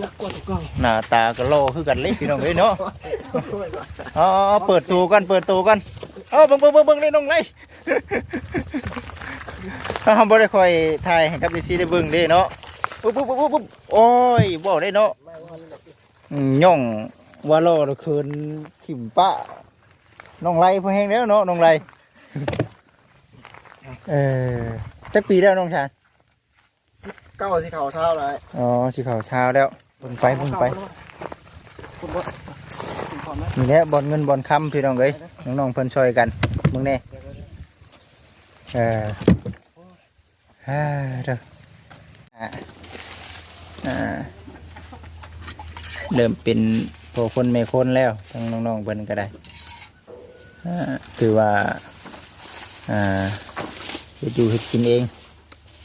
หนักกว่าเก่าหน้าตาก็โลคือกันเลยพี่น้องเอ้ยเนาะอ๋อเปิดตูกันเปิดตูกันเอ้าเบิ่งเบิ่งเบิ่งเบิ่งเลยน้องไรถ้าทำบ่ได้คอยถ่ายให้กับดีซีได้เบิ่งเด้เนาะปุ๊บปุ๊บปุ๊บปุ๊บโอ้ยบ่ได้เนาะย่องว่าโลเราคืนถิ่มป้าน้องไรพอแห้งแล้วเนาะน้องไรเออจักปีแล้วน้องชาน เก้าสิเขาเช้าเลยอ๋อสิเขาวเช้าแล้วบิ่งไปบิ่งไปคุณบ่คุณพร้อมไหมนี่แหละบอลเงินบอลคำพี่น้องเอ้ยน้องๆเพิ่นช่วยกันมึงแน่เออฮ่าเด้ออ่าอ่าเริ่มเป็นพวคนไม่คนแล้วทั้งน้องๆเพิ่นก็ได้อ่าถือว่าอ่าเฮ็ดอยู่เฮ็ดกินเอง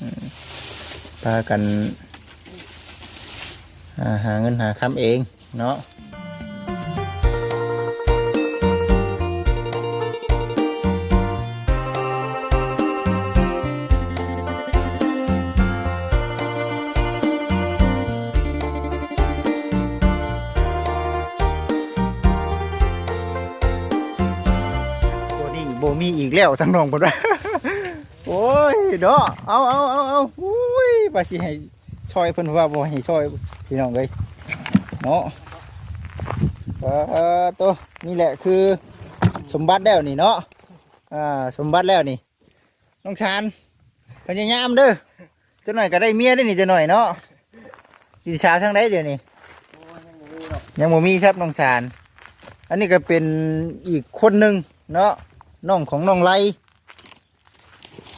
อืม พากันาหาเงินหาคำเองเนาะโบนี่โบมีอีกแล้วทั้งน้องคนว่าโอ้ยเนาะเอาเอาเอาเอา อุ้ยภาให้ช่อยเพิ่นว่าบ่ให้ช่อยพี่น้องเลยเนาะเออตัวนี่แหละคือสมบัติแล้วนี่เนาะอ่าสมบัติแล้วนี่น้องชานพยายามเด้อจะหน่อยก็ได้เมียได้นี่จะหน่อยเนาะดีชาทั้งได้เดี๋ยวนี้ยังบ่มีครับน้องชานอันนี้ก็เป็นอีกคนหนึ่งเนาะน้องของน้องไล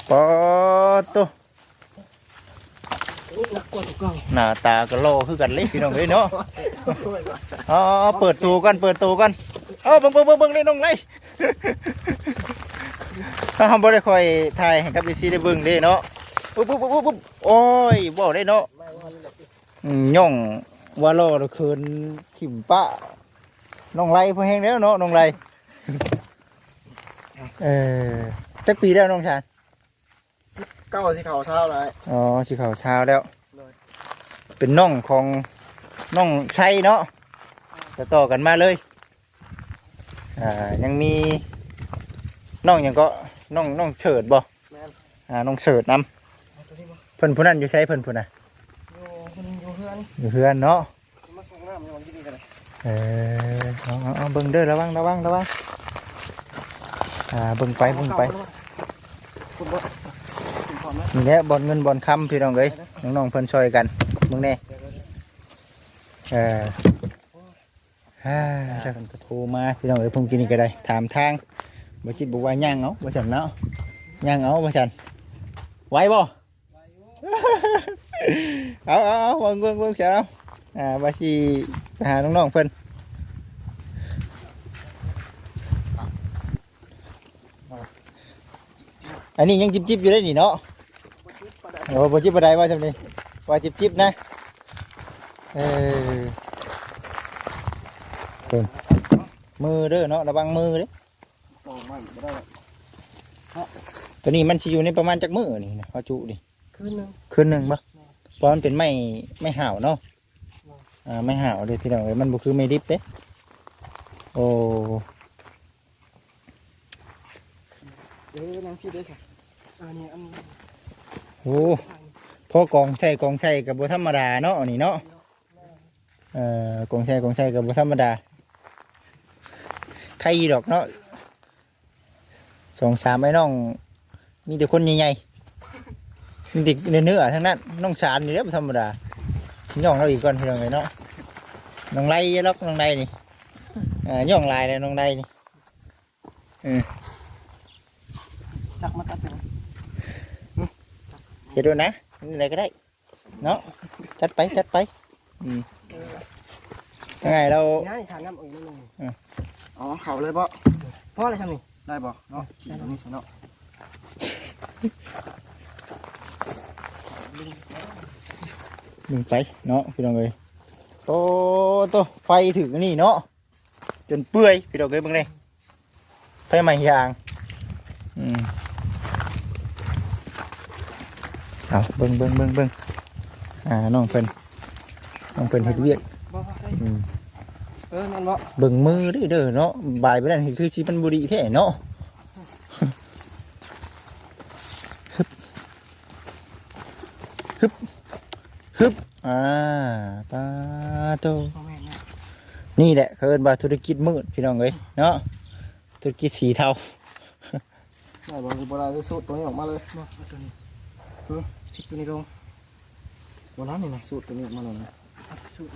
ปอโต หนักกว่าเก่าหน้าตาก็โลคือกันเลยพี่น้องเอ้ยเนาะอ๋อเปิดตูกันเปิดตูกันเอ้าเบิ่งเบิ่งเบิ่งเบิ่งเลยน้องไลถ้าทำบ่ได้คอยถ่ายให้กับดีซีได้เบิ่งเด้เนาะปุ๊บปุ๊บปุ๊บปุ๊บโอ้ยบ่ได้เนาะไม่ว่าเลยอืมย่องว่าโลเราคืนถิ่มป้าน้องไลพอแห้งแล้วเนาะน้องไลเออจักปีแล้วน้องชาน เก้าสิเขาเช้าเลยอ๋อสีขาวเช้าแล้ว เป็นน้องของน้องชัยเนาะจะต่อกันมาเลย อ่า ยังมีน้องหยังก็น้องน้องเฉิดบ่แม่นอ่าน้องเฉิดนเอาตัวนี้มาำเพิ่นผู้นั้นอยู่ใช้เพิ่นผู้น่ะอยู่คนอยู่เพื่อนอยู่เพื่อนเนาะมาส่งน้ำอยู่วันที่นี่กันเลยเออเอาเอาเอาเบิ่งเด้อระวังระวังระวังอ่าเบิ่งไปเบิ่งไป คุณบ่คุณพร้อมไหม นี่แหละบอลเงินบอลคำพี่น้องเอ้ยน้องๆเพิ่นช่วยกันมึงแน่เออฮ่าถ้าเพิ่นก็โทรมาพี่น้องเอ้ยผมกินนี่ก็ได้ถามทางบ่จิตบอกว่าย่างเอาบ่ซั่นเนาะย่างเอาบ่ซั่นไหวบ่เอาเอาเอาเบิ่งเบิ่งเบิ่งเช้าอ่าว่าสิไปหาน้องๆเพิ่นอันนี้ยังจิบๆอยู่ได้นี่เนาะ โอ้บจิบอะไรว่าจำนี่ว่าจิบจิบนะ เออเป็นมือเด้อเนาะระวังมือเด้อโอ้ไม่ไม่ได้ตัวนี้มันสิอยู่ในประมาณจักมือนี่นะพอจุดิคืนนึงคืนหนึ่งปะเพราะมันเป็นไม้ไม้ห่าวเนาะอ่าไม้ห่าวเลยพี่น้องเอ้ยมันบ่คือไม้ดิบเด้โอ้เดี๋ยวนั่งพี่ได้สิอันนี้อัน โหพอกองใส่กองใส่กับบ่ธรรมดาเนาะนนี้เนาะเอ่อกองใส่กองใส่กับบ่ธรรมดาใครดอกเนาะสองสามไอ้น้อง มีแต่คนใหญ่ๆมีแต่เนื้อๆทั้งนั้นน้องชานนี่แหล้วธรรมดาย่องเราอีกก่อนพี่น้องเลยเนาะน้องไล่ล็อกน้องไล่นี่อ่าย่องลายเลยน้องไล่นี่จักมาตัดเลย เดี๋ยวดูนะนี่อะไรก็ได้ เนาะจัดไปจัดไปอืมยังไงเรา ง่ายชาน้ำอีกนิดนึงอืมอ๋อเขาเลยบ่เพราะอะไรทำนี่ได้บ่เนาะได้ตรงนี้เนาะดึงไปเนาะพี่น้องเลยโอ้โตไฟถึงอันนี่เนาะจนเปื่อยพี่น้องเลยเบิ่งเลยไฟใหม่ยาง อืม เอาเบิ่งเบิ่งเบิ่งเบิ่งอ่าน้องเพิ่นน้องเพิ่นเฮ็ดเวียกบ่บ่ได้อืมเออแม่นบ่เบิ่งมือเด้อเด้อเนาะบายไปนั่นคือสิมันบ่ดีแท้เนาะฮึบฮึบฮึบอ่าปาโตนี่แหละเขาเอิ้นว่าธุรกิจมืดพี่น้องเอ้ยเนาะธุรกิจสีเทาได้บ่คือบ่ได้สูตรตัวนี้ออกมาเลยบ่เอาตัวนี้ฮึ ตัวนี้ลงบ่นั้นนี่นะสูตรตัวนี้ออกมาเลยนะเอาสูตร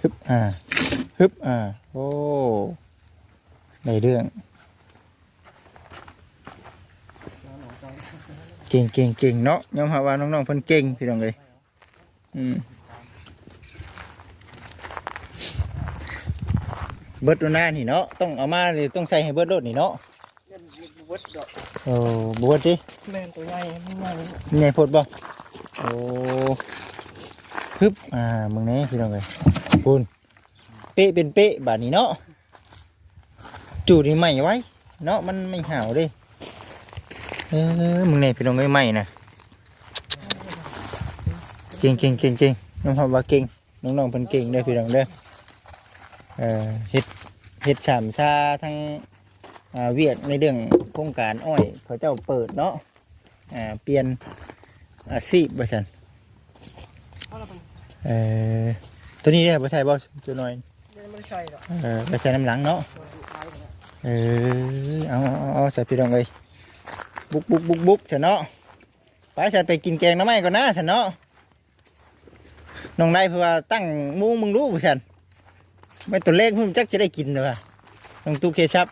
ฮึบอ่าฮึบอ่าโอ้ในเรื่องเก่งเก่งเก่งเนาะยอมรับว่าน้องๆเพิ่นเก่งพี่น้องเลยอืมเบิดตัวหน้านี่เนาะต้องเอามาเลยต้องใส่ให้เบิดโลดนี่เนาะ เล่นบ่เบิดดอกโอ้บเบิดดิแม่นตัวใหญ่มันใหญ่ใหญ่โพดบ่โอ้ฮึบอ่ามึงนี่พี่น้องเลยคุณเป๊ะเป็นเป๊ะบาดนี้เนาะจูดนี่ใหม่ไว้ เนาะมันไม่ห่าวเดิเออมึงนี่พี่น้องเอ้ยใหม่นะเก่งเก่งเก่งเก่งน้องพ่อว่าเก่งน้องๆเพิ่นเก่งเด้อพี่น้องเด้อเออเฮ็ดเฮ็ดสามชาทั้งอ่า เวียดในเรื่องโครงการอ้อยเขาเจ้าเปิดเนาะอ่าเปลี่ยนอาชีพบ่ซั่นเอาละเพิ่นเออตัวนี้ได้บ่ใช่บ่ตัวน้อยยังบ่ได้ใส่ดอกเออไปใส่น้ำหลังเนาะตัวสุดท้ายเนี่ยเออเอาเอาเอาเอาใส่พี่น้องเลยบุกบุกบุกบุกฉันเนาะไปฉันไปกินแกงหน้ำไม้ก่อนนะฉันเนาะน้องนายเพื่อว่าตั้งหมุ้งมึงรู้บ่ฉันไม่ตัวเลขมึงจักจะได้กินเลยว่ะน้องตู้เคชับ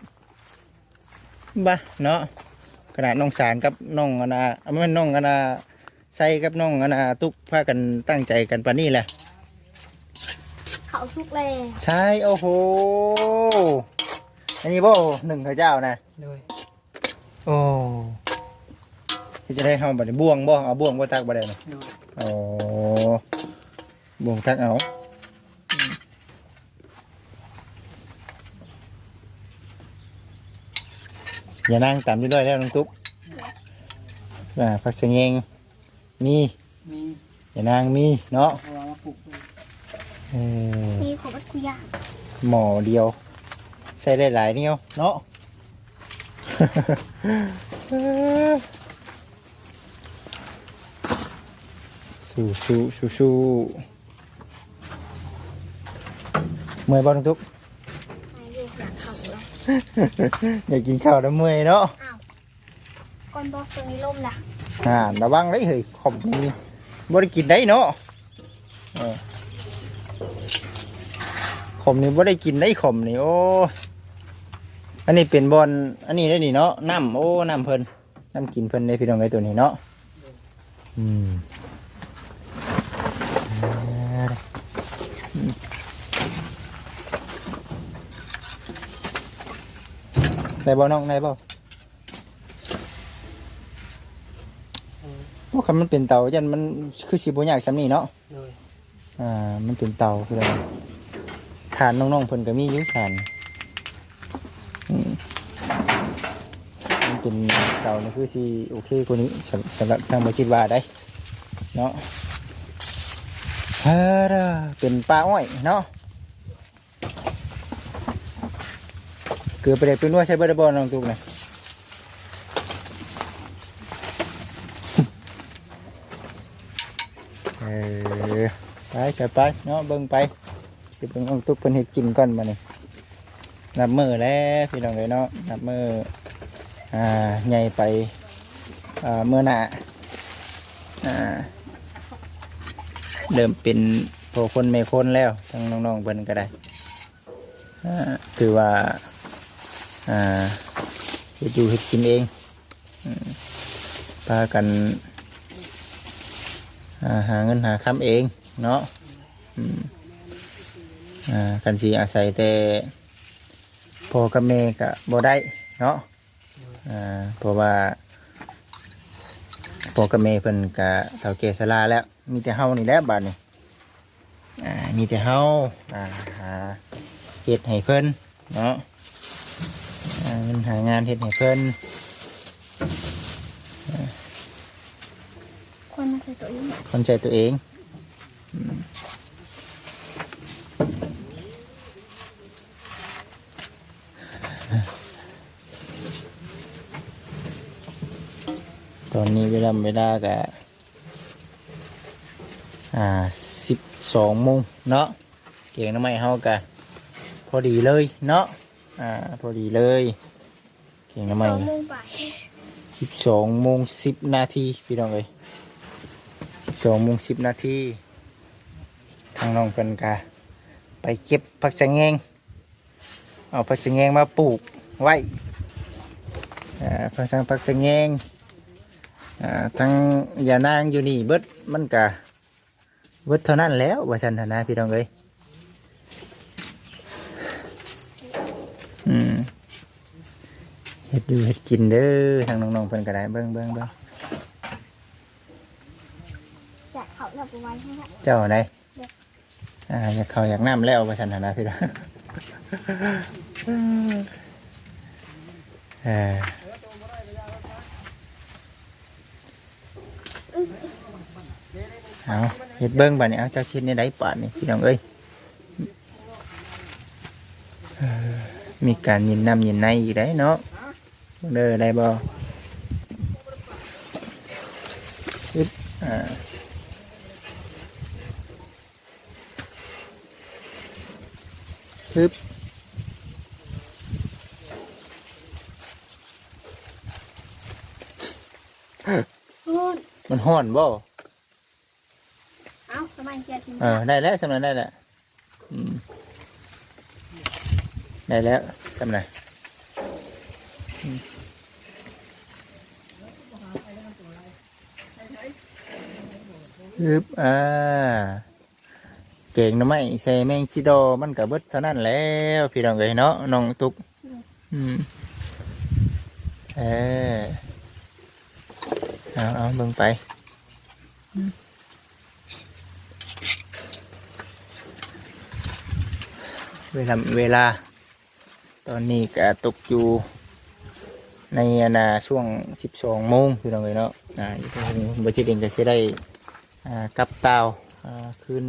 บ้าเนาะขนาดน้องสารกับน้องอนาเอาไม่นน้องอนาใส่กับน้องอนาตุกพากันตั้งใจกันปานนี้แหละเขาทุกเลยใช่โอ้โหอันนี้บ่หนึ่งข้าเจ้านะเลยโอ้ที่จะได้ทำบัดนี้บ่วงบ่เอาบ่วงบ่ตักบ่ได้นะเลยโอ้บ่วงตักเอา อย่านั่งตามอยู่ด้วยแล้วน้องตุ๊กอ่าผักเสงเงมีมีอย่านั่งมีเนาะเอามาปลูกเลยเออมีของวัดกุยางหมอเดียว ใส่ได้หลายเนี่ยวเนาะ สู้สู้สู้สู้เมื่อยบ่น้องทุก มาเรียกหลังเขาเลย อยากกินข้าวแล้วเมื่อยเนาะก้อนบอกตัวนี้ล่มละอ่าระวังได้เฮ้ยขมนี่บ่ได้กินได้เนาะเออขมนี่บ่ได้กินได้ขมนี่โอ้อันนี้เป็นบอลอันนี้ได้นี่เนาะน้ำโอ้น้ำเพิ่นน้ำกินเพิ่นได้พี่น้องไอ้ตัวนี้เนาะอืมอืม ได้บ่น้องได้บ่โอ้คันมันเป็นเตายันมันคือสิบ่ยากซำนี้เนาะเลยอ่า มันเป็นเตาคืออะไรฐานน้องๆเพิ่นก็มีอยู่ฐานอืมมันเป็นเตานี่คือสิโอเคกว่านี้สำสำหรับทางบ่คิดว่าได้เนาะฮ่าด้าเป็นปลาอ้อยเนาะ เกือไปได้เป็นนัวใช้เบอร์บอลน้องตุกนะเออไปจะไปเนาะเบิ่งไปสิเบิ่งน้องตุกเพิ่นเฮ็ดกินก่อนมานี่นับมือแล้วพี่น้องเลยเนาะนับมืออ่าใหญ่ไปอ่าเมื่อหน้าอ่าเริ่มเป็นโพคนไม่คนแล้วทั้งน้องๆเพิ่นก็ได้อ่าถือว่า อ่าเฮ็ดอยู่เฮ็ดกินเองพากันอ่าหาเงินหาคำเองเนาะกันสีอาศัยแต่พ่อกับแม่ก็บ่ได้เนาะเพราะว่าพ่อกับแม่เพิ่นก็เฒ่าแก่ชราแล้ว มีแต่เฮานี่แหละบัดนี้อ่มีแต่เฮาหาเฮ็ดให้เพิ่นเนาะ มันหางานเห็ดให้เพื่อนคนใส่ตัวเองคนใจตัวเองตอนนี้เวลาเวลากะอ่าสิบสองโมงเนาะเกียงน้ำไม้เฮากะพอดีเลยเนาะอ่าพอดีเลย เกียงน้ำสไม้องโมงไปสิบสองโมงสิบนาทีพี่น้องเอ้ยสิบสองโมงสิบนาทีทางน้องเพิ่นกะไปเก็บผักชะแงงเอาผักชะแงงมาปลูกไว้อ่าผักทางผักชะแงงอ่าทั้งยานางอยู่นี่เบิดมันกะเบิดเท่านั้นแล้วว่าสันทนาพี่น้องเอ้ยอืม เฮ็ดดูเฮ็ดกินเด้อทางน้องๆเพิ่นก็ได้เบิ่งเบิ่งเบิ่งจะเขาหลับไว้ให้ละเจ้าได้อ่าอยากเข้าอยากน้ำแล้วว่าซั่นหั่นนะพี่น้องเออเอาเฮ็ดเบิ่งบัดนี้เอาเจ้าชิ้นนี่ได้ปาดนี่พี่น้องเอ้ยเออมีการยินน้ำยินในอยู่ได้เนาะ เด้อได้บ่อึดอ่าปึ๊บนู่นมันห้อนบ่เอ้าทำไมเกียร์ทิ้งเออได้แล้วสำนักได้แล้วอืมได้แล้วสำนัก อืมปึ๊บอ่าเก่งนะไม่ใส่แมงจิโดมันกับเบิดเท่านั้นแล้วพี่น้องเอ้ยเนาะน้องตุกอืมเออเอาเอาเบิ่งไปเวลาเวลา ตอนนี้ก็ตกอยู่ในนาช่วง 12โมงพี่น้องเลยเนาะอ่าอยู่ตรงนี้บัจิตเองก็จะได้ กับเตาคืน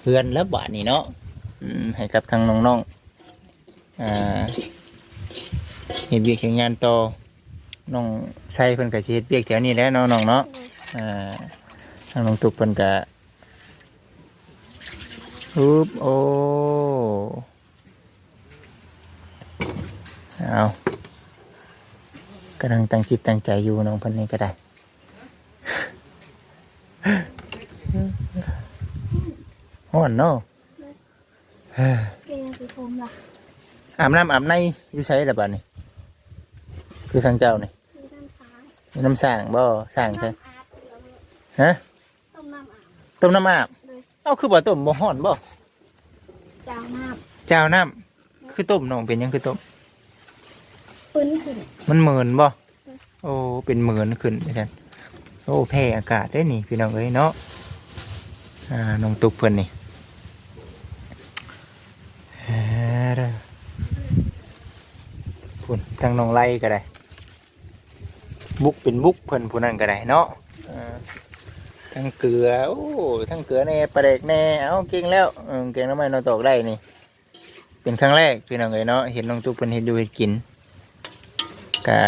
เพื่อนแล้วบาทนี่เนาะให้กับทางน้องๆอ่าเฮ็ดเบียกเขียงงานโตน้องใส่เพิ่นก็สิเฮ็ดเบียกแถวนี้แล้วน้องเนาะอ่าทางน้องตุกเพิ่นก็ฮึบโอ้เอากำลังตั้งจิตตั้งใจอยู่น้องเพิ่นนี่ก็ได้ ฮ้อนเนาะเรียนคือผมล่ะอาบน้ำอาบในอยู่ใช้แต่บ้านนี่คือทางเจ้านี่มีน้ำซ้ายมีน้ำสั่งบ่สั่งใช่น้ำอาบเดี๋ยวฮะต้มน้ำอาบต้มน้ำอาบเลยเอ้าคือบ่ต้มบ่ฮ้อนบ่เจ้าน้เจ้าน้ำคือต้มน้องเป็นหยังคือต้มำปื้นขึ้นมันเหมือนบ่โอ้เป็นเหมือนขึ้นใช่นโอ้แพ้อากาศได้นี่พี่น้องเอ้ยเนาะอ่าน้องตุกเพิ่นนี่อ่าเด้อ พุ่นทางน้องไล่ก็ได้ บุกเป็นบุกเพิ่นผู้นั้นก็ได้เนาะทั้งเกลือโอ้ทั้งเกลือแน่ปลาเด็กแน่เอาเก่งแล้วเก่งแล้วไม่นอนตอกได้นี่ เป็นครั้งแรกพี่น้องเอ้ยเนาะเห็นน้องตุ๊กเพิ่นเฮ็นดูเฮ็ดกินก็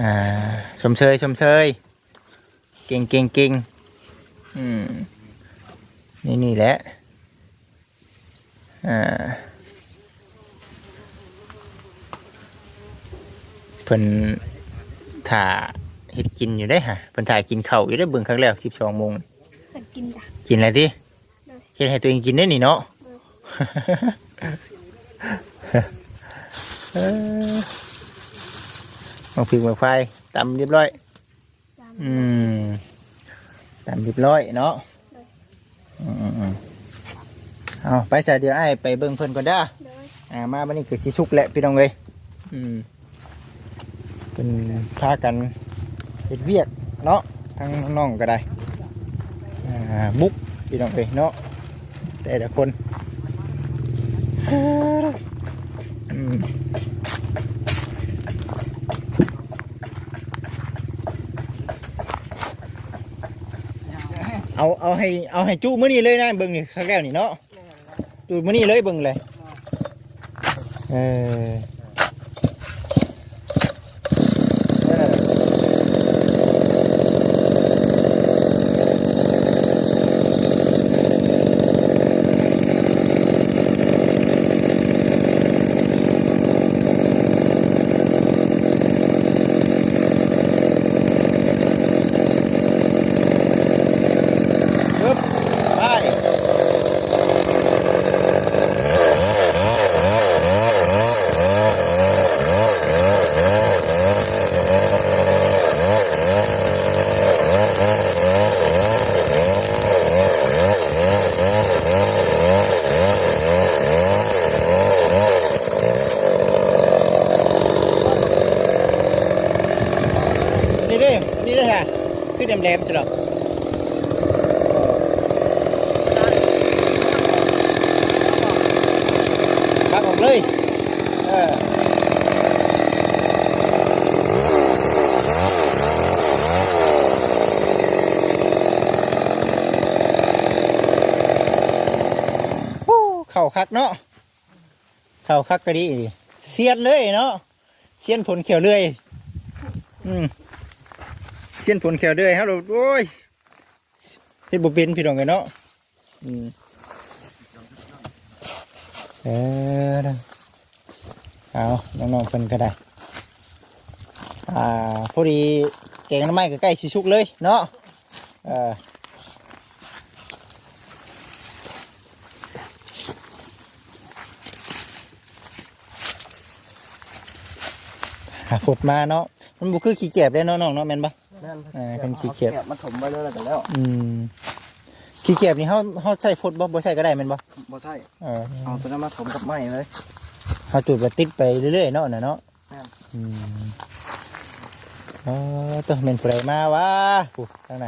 อ่าชมเชยชมเชยเก่งเก่งเก่งอืมนี่นี่แหละอ่า เพิ่นถ่าเฮ็ดกินอยู่ได้ฮะเพิ่นถ่ากินข้าวอยู่ได้เบิ่งครั้งแรกสิบสองโมงเกิดกินจ้ะกินอะไรดิได้เฮ็ดให้ตัวเองกินได้นี่เนาะเออเอาพริกมาไฟตำเรียบร้อยจานอืมตำเรียบร้อยเนาะอืมอืมเอาไปใส่เดี๋ยวไอ้ายไปเบิ่งเพิ่นก่อนเด้อเลยอ่ามาบันนี้คือสิสุกแหละพี่น้องเลยอืม เป็นพากันเฮ็ดเวียกเนาะทั้งน้องก็ได้บุกพี่น้องเลยเนาะแต่ละคนเอาเอาให้เอาให้จุมื้อนี้เลยนะเบิ่งนี่ครั้งแรกนี่เนาะจุมื้อนี้เลยเบิ่งเลยเออ เลยเออโอ้เข่า คักเนาะเข่าคักก็ดีดิเสียนเลยเนาะเสียนผลเขียวเลยอืมเสียนผลเขียวเลยฮะเราโอ้ยเฮ็ดบ่เป็นพี่น้องกันเนาะอืมเออเด้อเอาน้องๆเพิ่นก็ได้อ่าพอดีแกงน้ำไม้ก็ใกล้ชิชุกเลยเนาะเออ หาผดมาเนาะมันบุคือขี้เกียจได้เนาะน้องเนาะแม่นปะแม่นเออเป็นขี้เกียจมาถมไปเลยแล้วกันแล้ว อืมขี้เกียจนี่เขาเขาใส่ฟดบ่บ่ใส่ก็ได้แม่นปะบ่ใช่เออเอาตัวนั้นมาถมกับไม้เลยเขาจุดแบบติดไปเรื่อยๆเนาะน่ะเนาะครับอืมเออตัวเป็นผู้ใดมาวะผู้ทางไหน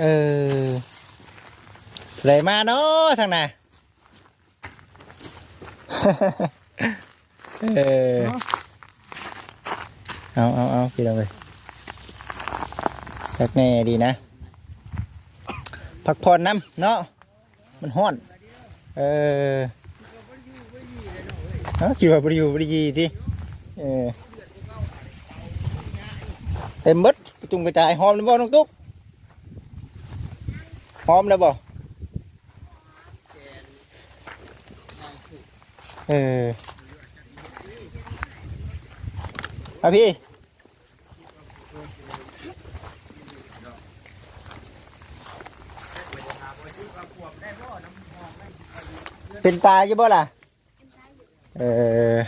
เออผู้ใดมาเนาะทางไหน เออเอาเอาเอาพี่น้องเลยสักแน่ดีนะ พักผ่อนน้ำเนาะ มันห้อน เออเอาคิดว่าบริยูบริยีที่เออเต็มบิดกระจุงกระจายหอมเลยบ่น้องตุ๊กหอมเลยบ่เออเอาพี่เป็นตาใช่บ่ล่ะ เออ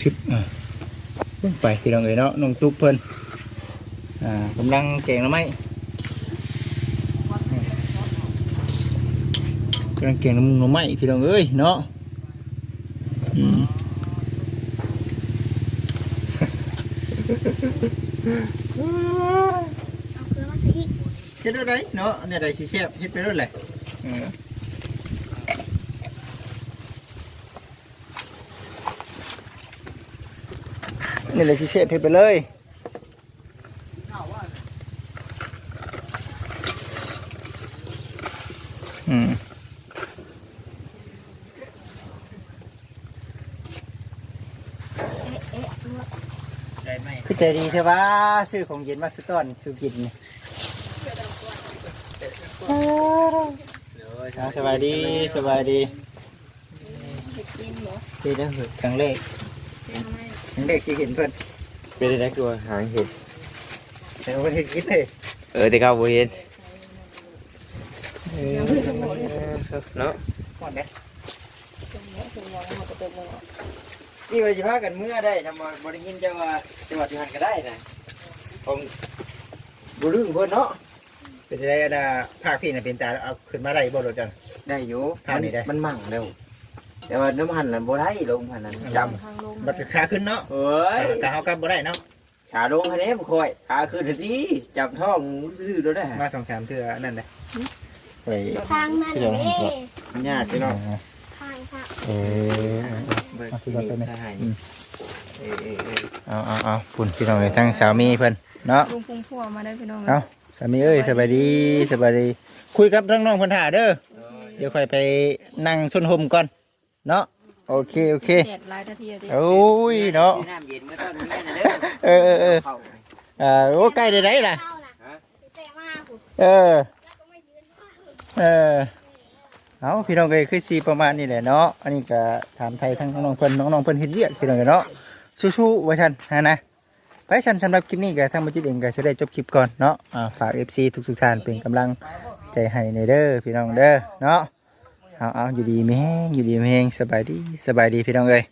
ชึบอะเบิ่งไปพี่น้องเอ๋ยเนาะน้องตุ๊กเพิ่นอ่ากำลังแกงหน้ำไม้ กำลังแกงน้ำมุงน้ำไม้พี่น้องเอ้ยเนาะเอาเกลือมาใส่อีกเฮ็ดได้เนาะเนี่ยได้สิแซ่บเฮ็ดไปด้วยแหละเออนี่เลยสิแซ่บเฮ็ดไปเลยอืม เอ๊ะเอ๊ะลวก คือ ใจดีเถอะว่าซื้อของเย็นมาสุดตอนซื้อกินนี่อ่าสบายดีสบายดีดีนะคือครั้งแรกครั้งแรกที่เห็นเพื่อนเป็นได้คือว่าหางเห็นแต่ว่าเห็นคิดเลยเออแต่เขาบ่เห็นเออเนาะก่อนนะ นี่ว่าจะพากันเมื่อได้ทำมาบริยินจะว่าจังหวัดที่หันก็ได้นะผมบุรุษเพื่อนเนาะเป็นไรกันนะภาคพี่น่ะเป็นตาเอาขึ้นมาได้บ่รถจัง ได้อยู่ทางนี้ได้ มันมั่งเร็วแต่ว่าน้ำหันนั้นบ่ได้ลงหันนั้นจบัดขาขึ้นเนาะำเฮ้ยกะเฮากับบ่ได้เนาะขาลงคันนี้บ่ค่อยขาขึ้นทันทีจับท้องดื้อๆแล้วได้มาสองสามเทื่อนั่นเลยไปทางนั้นเด้มันยากพี่น้องทางค่ะเออ เบิดเอาที่ที่รถนี่ไปไหมทหารอืมเออเออเออเอาเอาเอาคุณพี่น้องเลยทั้งสามีเพิ่นเนาะลุงพุงพัวมาได้พี่น้องเอาสามีเอ้ยสบายดีสบายดีคุยกับทั้งน้องเพิ่นถ่าเด้อเดี๋ยวค่อยไปนั่งชนห่มก่อนเนาะโอเคโอเคแดดหลายนาทีอะดิโอ้ยเนาะน้ำเย็นเมื่อตอนนี้นะเด้อเออเออเออเข้าอ่าโอ้ใกล้ได้ไหนล่ะเจ้าน่ะเตะมาคุณเออ แล้วก็ไม่ยืนว่าเออ เอาพี่น้องเลยคือสีประมาณนี้แหละเนาะอันนี้ก็ถามไทยทั้งน้องๆเพิ่นน้องๆเพิ่นเฮ็ดเวียกพี่น้องเอ้ยเนาะสู้ๆว่าฉันนะนะไปชันสำหรับคลิปนี้ก็ทางบ่จิตเองก็จะได้จบคลิปก่อนเนาะฝากเอฟซีทุกๆท่านเป็นกำลังใจให้ในเด้อพี่น้องเด้อเนาะเอาเอาอยู่ดีมีแฮงอยู่ดีมีแฮงสบายดีสบายดีพี่น้องเลย